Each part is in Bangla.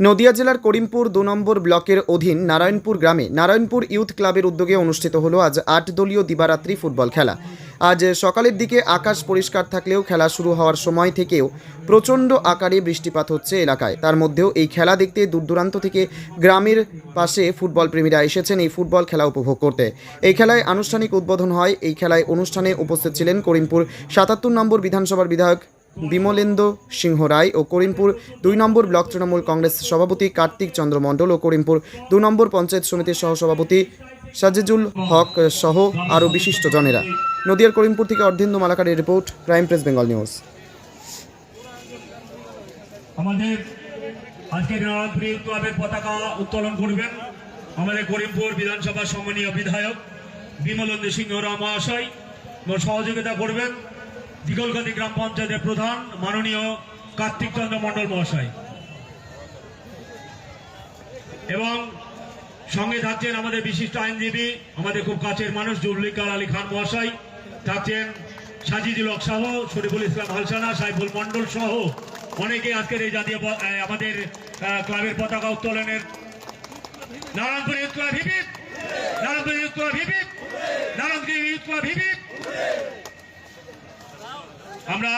নদিয়া জেলার করিমপুর দু নম্বর ব্লকের অধীন নারায়ণপুর গ্রামে নারায়ণপুর ইউথ ক্লাবের উদ্যোগে অনুষ্ঠিত হলো আজ আট দলীয় দিবারাত্রি ফুটবল খেলা। আজ সকালের দিকে আকাশ পরিষ্কার থাকলেও খেলা শুরু হওয়ার সময় থেকেও প্রচণ্ড আকারে বৃষ্টিপাত হচ্ছে এলাকায়। তার মধ্যেও এই খেলা দেখতে দূর দূরান্ত থেকে গ্রামের পাশে ফুটবল প্রেমীরা এসেছেন এই ফুটবল খেলা উপভোগ করতে। এই খেলায় আনুষ্ঠানিক উদ্বোধন হয়। এই খেলায় অনুষ্ঠানে উপস্থিত ছিলেন করিমপুর সাতাত্তর নম্বর বিধানসভার বিধায়ক বিমলেন্দু সিংহ রায় ও করিমপুর দুই নম্বর ব্লক তৃণমূল কংগ্রেস সভাপতি কার্তিক চন্দ্র মণ্ডল ও করিমপুর দু নম্বর পঞ্চায়েত সমিতির সহসভাপতি সাজেজুল হক সহ আরও বিশিষ্ট জনেরা নদিয়ার করিমপুর থেকে Ardhendu মালাকারের report, crime press Bengal news. আমাদের আজকে নারায়ণপুর ক্লাবের পতাকা উত্তোলন করবেন আমাদের করিমপুর বিধানসভা সম্মানীয় বিধায়ক বিমলেন্দু সিংহ রাম মহাশয় সহযোগিতা করবেন। দিগলগাদি গ্রাম পঞ্চায়েতের প্রধান মাননীয় কার্তিক চন্দ্র মন্ডল মহাশয়। এবং সঙ্গে থাকছেন আমাদের বিশিষ্ট আইনজীবী, আমাদের খুব কাছের মানুষ জুলফিকার আলী খান মহাশয়, থাকছেন সাজিদুল হক সহ, শরীফুল ইসলাম হালসানা, সাইফুল মণ্ডল সহ অনেকে আজকের এই জাতীয় আমাদের ক্লাবের পতাকা উত্তোলনের নারায়ণপুর ইউথ ক্লাব হিবিত নারায়ণপুর ইউথ ক্লাব হিবিত নারায়ণপুর ইউথ ক্লাব হিবিত আমরা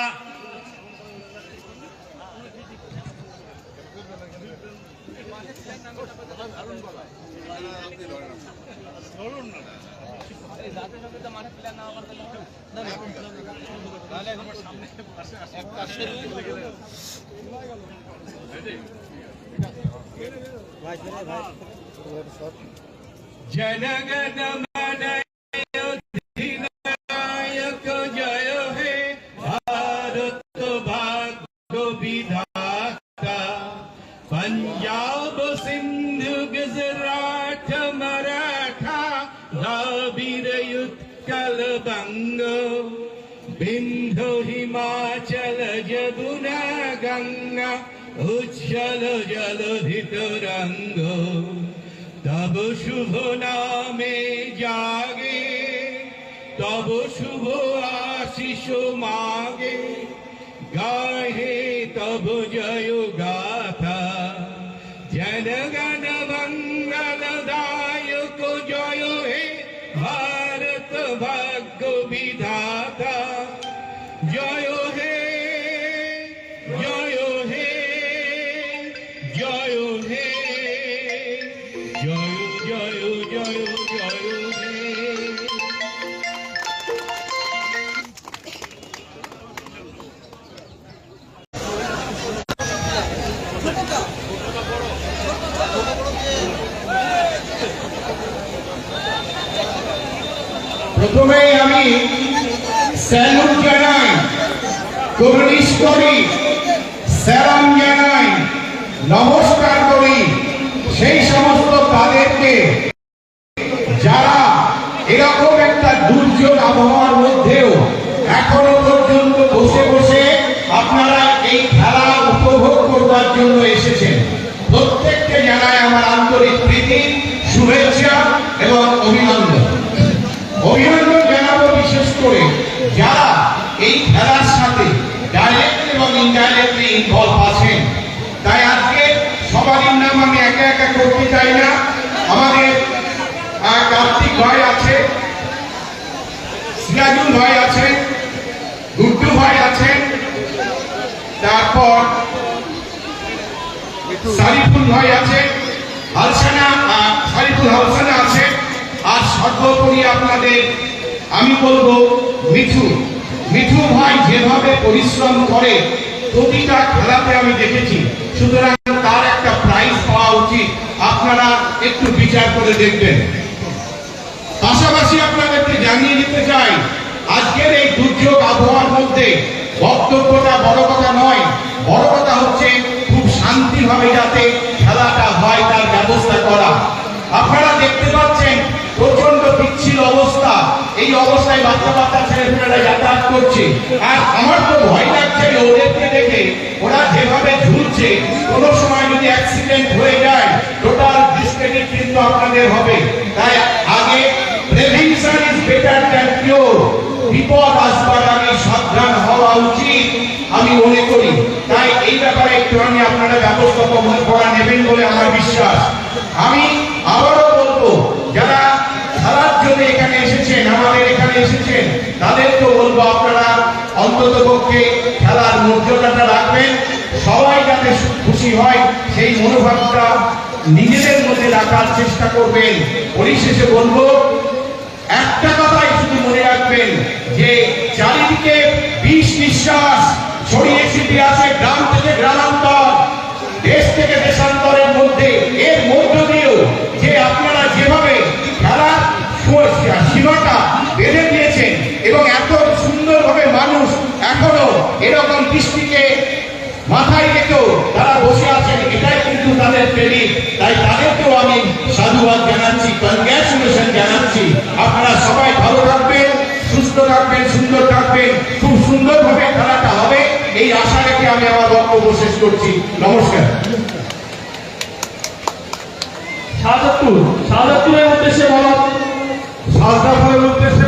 জনগণ पंजाब सिंधु गुजरात मराठा द्राविड उत्कल बंग बिंदु हिमाचल जमुना गंगा उज्जल जलधि रंग তব শুভ নামে জাগে তব শুভ আশিস মাগে গাহে তব জয় গাথা জনগণ মঙ্গল প্রথমেই আমি স্যালুট জানাই, কমিউনিস্ট করি, স্যালাম জানাই, নমস্কার করি, সেই সমস্ত তাদেরকে যারা এরকম একটা দুর্যোগ আবহাওয়ার মধ্যেও এখনও পর্যন্ত বসে বসে আপনারা এই খেলা উপভোগ করবার জন্য এসেছেন। প্রত্যেককে জানাই আমার আন্তরিক প্রীতি, শুভেচ্ছা এবং অভিনন্দন। অভিনন্দন জানাব বিশেষ করে যারা এই খেলার সাথে ডাইরেক্ট এবং ইনডাইরেক্টলি ইনভলভ আছেন। তাই আজকে সবারই নাম আমি একা একা করতে চাই না। আমাদের কার্তিক ভাই আছে, সিরাজুল ভাই আছেন গুড্ডু ভাই আছেন তারপর সারিফুল ভাই আছে, হালসানা সারিফুল হালসানা সর্বোপরি আপনাদের, আমি বলব, মিঠু মিঠু ভাই যেভাবে পরিশ্রম করে, প্রতিটা খেলাতে আমি দেখেছি, সুতরাং তার একটা প্রাইজ পাওয়া উচিত। আপনারা একটু বিচার করে দেখবেন। পাশাপাশি আপনাদেরকে জানিয়ে দিতে চাই, আজকের এই দুর্যোগ আবহাওয়ার মধ্যে বক্তব্যটা বড় কথা নয়, বড় কথা হচ্ছে খুব শান্তিভাবে যাতে খেলাটা হয় তার ব্যবস্থা করা। আপনারা দেখতে পাচ্ছেন অবস্থা, এই অবস্থায় বাচ্চা বাচ্চা ছেলেমেয়েরা যাতায়াত করছে। আর আমার তো ভয় লাগছে ওদেরকে দেখে। ওরা যেভাবে ঝুলছে, কোনো সময় যদি অ্যাক্সিডেন্ট হয়ে যায় টোটাল ডিসক্রেডিট কিন্তু আপনাদের হবে। তাই আগে prevention is better than cure বিপদ আসবার আগে সাবধান হওয়া উচিত, আমি মনে করি। তাই এই ব্যাপারে একটুখানি আপনারা ব্যবস্থা মর্যাদাটা রাখবেন। সবাই যাতে খুশি হয়, সেই মনোভাবটা নিজেদের মধ্যে রাখার চেষ্টা করবেন। পরিশেষে বলব, একটা কথাই শুধু মনে রাখবেন, যে চারিদিকে বিষ নিঃশ্বাস ছড়িয়ে ছিটিয়ে আছে গ্রাম থেকে গ্রামান্তর। দেশ থেকে তাই তাদেরকেও আমি সাধুবাদ জানাচ্ছি কনগ্রাচুলেশন জানাচ্ছি। আপনারা সবাই ভালো থাকবেন সুস্থ থাকবেন সুন্দর থাকবেন খুব সুন্দরভাবে খেলাটা হবে। এই আশা রেখে আমি আমার বক্তব্য শেষ করছি। নমস্কার। শাহজাদপুর শাহজাদপুরের উদ্দেশ্যে বলো। সালদাফের উদ্দেশ্যে